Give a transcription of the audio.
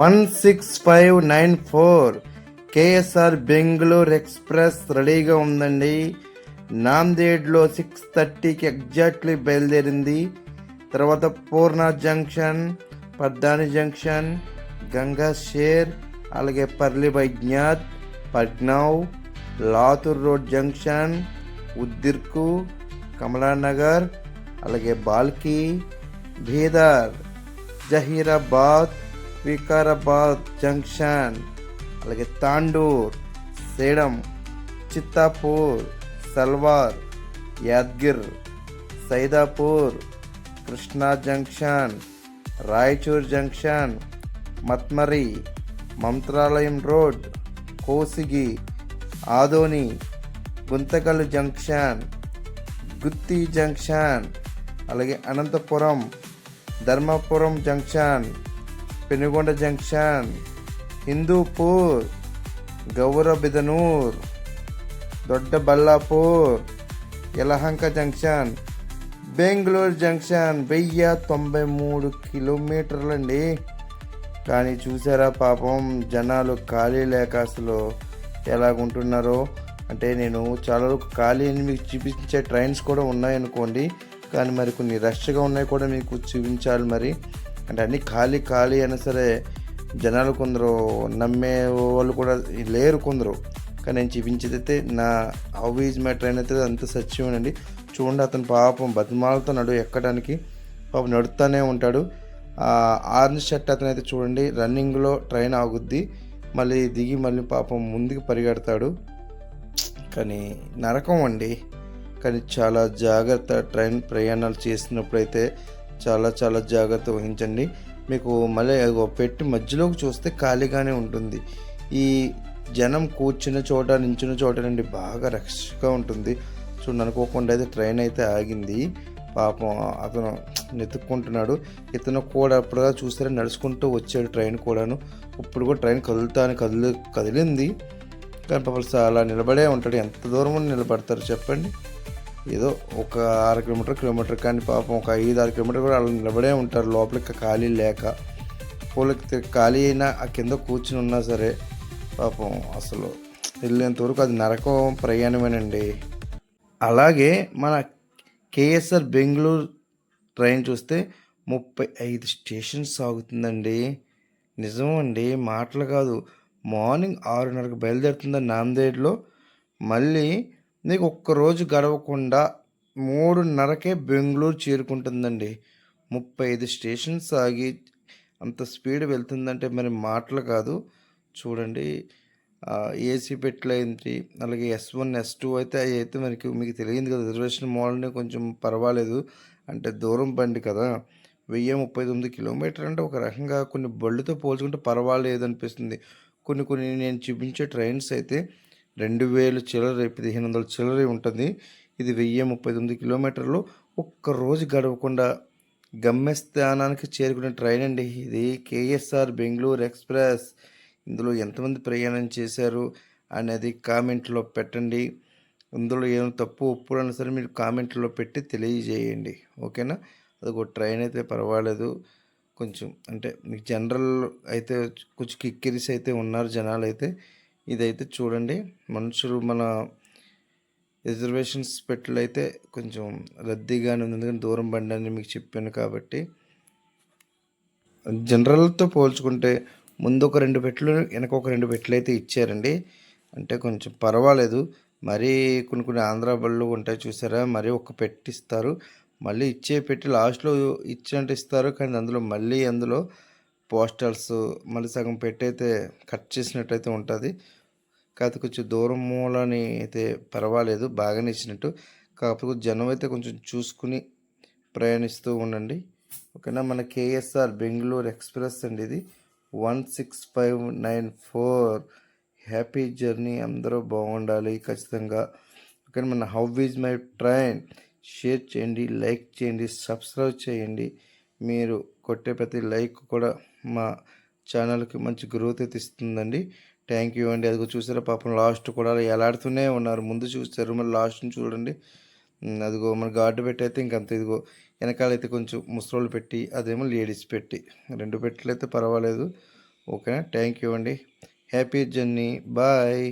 One six five nine four KSR Bengaluru express రెడీగా ఉందండి. నాందేడ్లో సిక్స్ థర్టీకి ఎగ్జాక్ట్లీ బయలుదేరింది. తర్వాత పూర్ణ జంక్షన్ పద్దాని జంక్షన్ గంగా షేర్ అలాగే పర్లి వైజ్ఞాత్ పట్నావ్ లాతూర్ రోడ్ జంక్షన్ ఉద్దిర్కు కమలానగర్ అలాగే బాల్కి బీదర్ జహీరాబాద్ వికారాబాద్ జంక్షన్ అలాగే Tandur Sedam Chittapur salwar Yadgir Saidapur Krishna junction Raichur junction Matmari Mantralayam road Kosigi Adoni Guntakal junction Gooty junction అలాగే Anantapuram Dharmapuram junction Penukonda junction Hindupur Gauribidanur Doddaballapur Yelahanka junction Bengaluru junction వెయ్యి తొంభై మూడు కిలోమీటర్లండి. కానీ చూసారా పాపం జనాలు ఖాళీ లేక అసలు ఎలాగుంటున్నారో? అంటే నేను చాలా వరకు ఖాళీ అని మీకు చూపించే ట్రైన్స్ కూడా ఉన్నాయనుకోండి. కానీ మరి కొన్ని రష్గా ఉన్నాయి కూడా మీకు చూపించాలి మరి. అంటే అన్ని ఖాళీ ఖాళీ అయినా సరే జనాలు కొందరు నమ్మే వాళ్ళు కూడా లేరు కొందరు. కానీ నేను చూపించేదైతే నా హౌ ఈజ్ ట్రైన్ అయితే అంత సత్యమేనండి. చూడండి అతను పాపం బతిమాలతో నడు ఎక్కడానికి. పాపం నడుస్తూనే ఉంటాడు. ఆ ఆరెంజ్ షర్ట్ అతను అయితే చూడండి రన్నింగ్లో ట్రైన్ ఆగుద్ది. మళ్ళీ దిగి మళ్ళీ పాపం ముందుకు పరిగెడతాడు. కానీ నరకం అండి. కానీ చాలా జాగ్రత్త ట్రైన్ ప్రయాణాలు చేసినప్పుడైతే చాలా చాలా జాగ్రత్త వహించండి. మీకు మళ్ళీ పెట్టి మధ్యలోకి చూస్తే ఖాళీగానే ఉంటుంది. ఈ జనం కూర్చున్న చోట నించున్న చోట నుండి బాగా రక్షగా ఉంటుంది. చూడండి అనుకోకుండా అయితే ట్రైన్ అయితే ఆగింది. పాపం అతను నెతుక్కుంటున్నాడు. ఇతను కూడా అప్పుడుగా చూస్తారా నడుచుకుంటూ వచ్చాడు ట్రైన్ కూడాను. ఇప్పుడు కూడా ట్రైన్ కదులుతాను కదిలి కదిలింది. కానీ పాపం అలా నిలబడే ఉంటాడు. ఎంత దూరం నిలబడతారు చెప్పండి? ఏదో ఒక అర కిలోమీటర్ కిలోమీటర్ కానీ పాపం ఒక ఐదు ఆరు కిలోమీటర్ కూడా వాళ్ళు నిలబడే ఉంటారు. లోపలికి ఖాళీ లేక పూలకి ఖాళీ అయినా ఆ కింద కూర్చుని ఉన్నా సరే పాపం అసలు వెళ్ళేంత వరకు అది నరకం ప్రయాణమేనండి. అలాగే మన కేఎస్ఆర్ బెంగళూరు ట్రైన్ చూస్తే ముప్పై ఐదు స్టేషన్స్ సాగుతుందండి. నిజం అండి మాటలు కాదు. మార్నింగ్ ఆరున్నరకు బయలుదేరుతుంది నాందేడ్లో మళ్ళీ నీకు ఒక్కరోజు గడవకుండా మూడున్నరకే బెంగళూరు చేరుకుంటుందండి. ముప్పై ఐదు స్టేషన్స్ ఆగి అంత స్పీడ్ వెళ్తుందంటే మరి మాటలు కాదు. చూడండి ఏసీ పెట్టలేంటి అలాగే ఎస్ వన్ ఎస్ టూ అయితే అవి అయితే మనకి మీకు తెలియదు కదా రిజర్వేషన్ మోడల్ని కొంచెం పర్వాలేదు. అంటే దూరం బండి కదా వెయ్యి ముప్పై తొమ్మిది కిలోమీటర్ అంటే ఒక రకంగా కొన్ని బళ్ళుతో పోల్చుకుంటే పర్వాలేదు అనిపిస్తుంది కొన్ని కొన్ని నేను చూపించే ట్రైన్స్ అయితే రెండు వేలు చిల్లర పదిహేను వందల చిల్లర ఉంటుంది. ఇది వెయ్యి ముప్పై తొమ్మిది కిలోమీటర్లు. ఒక్కరోజు గడవకుండా గమ్యస్థానానికి చేరుకునే ట్రైన్ అండి ఇది. KSR Bengaluru express. ఇందులో ఎంతమంది ప్రయాణం చేశారు అనేది కామెంట్లో పెట్టండి. ఇందులో ఏమైనా తప్పు ఒప్పులైనా సరే మీరు కామెంట్లో పెట్టి తెలియజేయండి. ఓకేనా? అది ఒక ట్రైన్ అయితే పర్వాలేదు. కొంచెం అంటే మీకు జనరల్ అయితే కొంచెం కిక్కిరిసి అయితే ఉన్నారు జనాలు అయితే ఇదైతే చూడండి. మనుషులు మన రిజర్వేషన్స్ పెట్టలైతే కొంచెం రద్దీగానే ఉంది. ఎందుకంటే దూరం బండి అని మీకు చెప్పాను కాబట్టి. జనరల్తో పోల్చుకుంటే ముందు ఒక రెండు పెట్లు వెనక ఒక రెండు పెట్లు అయితే ఇచ్చారండి. అంటే కొంచెం పర్వాలేదు. మరీ కొన్ని కొన్ని ఆంధ్ర బళ్ళు ఉంటాయి చూసారా? మరీ ఒక పెట్టి ఇస్తారు. మళ్ళీ ఇచ్చే పెట్టి లాస్ట్లో ఇచ్చినట్టు ఇస్తారు. కానీ అందులో మళ్ళీ అందులో పోస్టల్స్ మళ్ళీ సగం పెట్టి అయితే కట్ చేసినట్టయితే ఉంటుంది. కాకపోతే కొంచెం దూరం మూలని అయితే పర్వాలేదు బాగానే ఇచ్చినట్టు. కాకపోతే జనం అయితే కొంచెం చూసుకుని ప్రయాణిస్తూ ఉండండి. ఓకేనా? మన కేఎస్ఆర్ బెంగళూరు ఎక్స్ప్రెస్ అండి ఇది. One six five nine four. Happy journey. అందరూ బాగుండాలి ఖచ్చితంగా. ఓకే మన how is my train. Share చేయండి లైక్ చేయండి సబ్స్క్రైబ్ చేయండి. మీరు కొట్టే ప్రతి లైక్ కూడా మా ఛానల్కి మంచి గ్రోత్ అయితే ఇస్తుందండి. థ్యాంక్ యూ అండి. అదిగో చూసారా పాపం లాస్ట్ కూడా ఎలాడుతూనే ఉన్నారు. ముందు చూస్తారు మరి లాస్ట్ని చూడండి. అదిగో మన గార్డు పెట్టి అయితే ఇంకంత. ఇదిగో వెనకాల అయితే కొంచెం ముసరోళ్ళు పెట్టి అదేమో లేడీస్ పెట్టి. రెండు పెట్టలు అయితే పర్వాలేదు. ఓకేనా? థ్యాంక్ యూ అండి. Happy journey bye